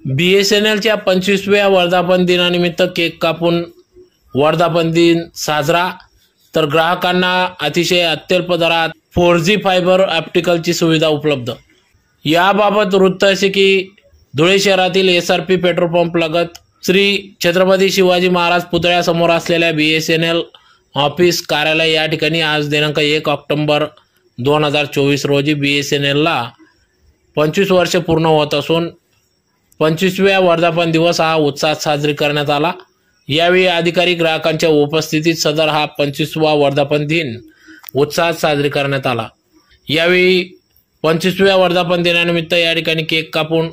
बी S N एलच्या पंचवीसव्या वर्धापन दिनानिमित्त केक कापून वर्धापन दिन साजरा. तर ग्राहकांना अतिशय अत्यल्प दरात फोर जी फायबर ऑप्टिकलची सुविधा उपलब्ध. याबाबत वृत्त असे की धुळे शहरातील S R P petrol pump लगत श्री छत्रपती शिवाजी महाराज पुतळ्यासमोर असलेल्या B S N L office कार्यालय या ठिकाणी आज दिनांक एक ऑक्टोंबर दोन हजार चोवीस रोजी बी एस एन एलला पंचवीस वर्ष पूर्ण होत असून पंचवीसव्या वर्धापन दिवस हा उत्साहात साजरी करण्यात आला. यावेळी अधिकारी ग्राहकांच्या उपस्थितीत सदर हा पंचवीसवा वर्धापन दिन उत्साहात साजरी करण्यात आला. यावेळी पंचवीसव्या वर्धापन दिनानिमित्त या ठिकाणी केक कापून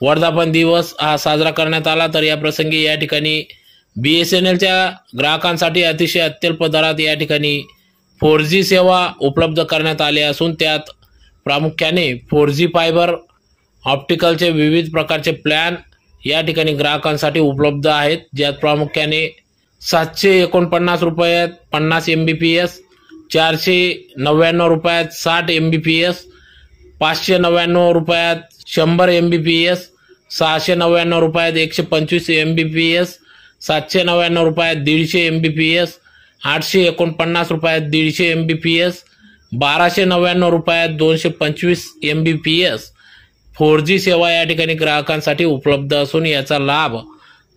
वर्धापन दिवस हा साजरा करण्यात आला. तर या प्रसंगी या ठिकाणी बी एस एन एलच्या ग्राहकांसाठी अतिशय अत्यल्प दरात या ठिकाणी फोर जी सेवा उपलब्ध करण्यात आली असून त्यात प्रामुख्याने फोर जी फायबर ऑप्टिकलचे विविध प्रकारचे प्लॅन या ठिकाणी ग्राहकांसाठी उपलब्ध आहेत. ज्यात प्रामुख्याने सातशे एकोणपन्नास रुपयात पन्नास एम बी पी एस चारशे नव्याण्णव रुपयात साठ एम बी पी एस पाचशे नव्याण्णव रुपयात शंभर एम बी पी एस सहाशे नव्याण्णव रुपयात एकशे पंचवीस एम बी पी एस सातशे नव्याण्णव रुपयात दीडशे एम बी पी एस आठशे एकोणपन्नास रुपयात दीडशे एम बी पी एस बाराशे नव्याण्णव रुपयात दोनशे पंचवीस M B P S four G सेवा या ठिकाणी ग्राहकांसाठी उपलब्ध असून याचा लाभ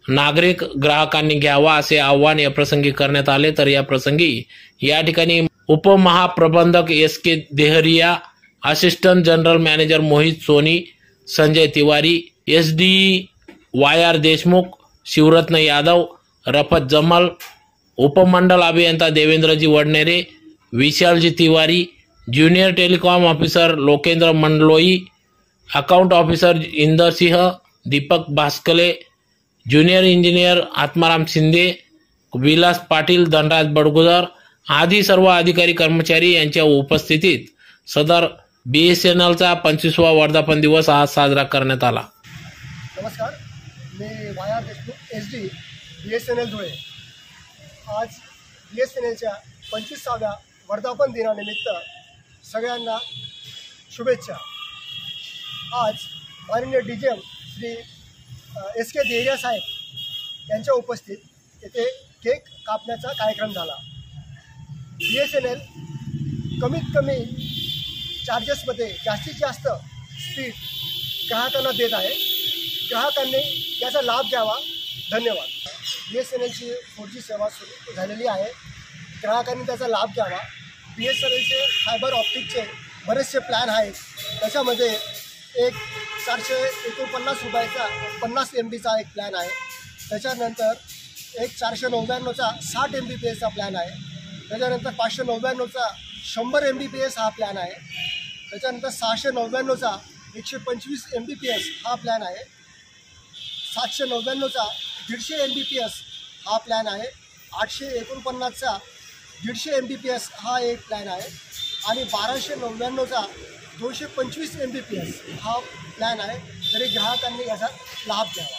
नागरिक ग्राहकांनी घ्यावा असे आवाहन या प्रसंगी करण्यात आले. तर या प्रसंगी या ठिकाणी उपमहाप्रबंधक S K Dehariya assistant general manager Mohit Soni Sanjay Tiwari S D Y R Deshmukh Shivratna Yadav Rafat Jamal उपमंडल अभियंता देवेंद्रजी Vadnere विशालजी Tiwari junior telecom officer Lokendra Mandloi account officer Inder Singh Deepak Bhaskale junior engineer Atmaram Shinde Vilas Patil Dhanraj Badgujar आदी सर्व अधिकारी कर्मचारी यांच्या उपस्थितीत सदर बी एस एन एलचा पंचवीसवा वर्धापन दिवस आज साजरा करण्यात आला. नमस्कार. मी Y R Deshmukh S D B S N L Dhule. आज बी एस एन एलच्या पंचवीसाव्या वर्धापन दिनानिमित्त सगळ्यांना शुभेच्छा. आज माननीय D G M Shri S K Dehariya साहेब यांच्या उपस्थित येथे केक कापण्याचा कार्यक्रम झाला. बी एस एन एल कमीत कमी चार्जेसमध्ये जास्तीत जास्त स्पीड ग्राहकांना देत आहे. ग्राहकांनी याचा लाभ घ्यावा. धन्यवाद. बी एस एन एलची फोर जी सेवा सुरू झालेली आहे. ग्राहकांनी त्याचा लाभ घ्यावा. बी एस एन एलचे फायबर ऑप्टिकचे बरेचसे प्लॅन आहेत. त्याच्यामध्ये एक चारशे एकोणपन्नास रुपयाचा पन्नास एम बीचा एक प्लॅन आहे. त्याच्यानंतर एक चारशे नव्याण्णवचा साठ एम बी पी एसचा प्लॅन आहे. त्याच्यानंतर पाचशे नव्याण्णवचा शंभर एम बी पी एस हा प्लॅन आहे. त्याच्यानंतर सहाशे नव्याण्णवचा एकशे पंचवीस एम बी पी एस हा प्लॅन आहे. सातशे नव्याण्णवचा दीडशे एम बी पी एस हा प्लॅन आहे. आठशे एकोणपन्नासचा दीडशे एम बी पी एस हा एक प्लॅन आहे. आणि बाराशे नव्याण्णवचा दोनशे पंचवीस एम बी पी एस हा प्लॅन आहे. तरी ग्राहकांनी याचा लाभ घ्यावा.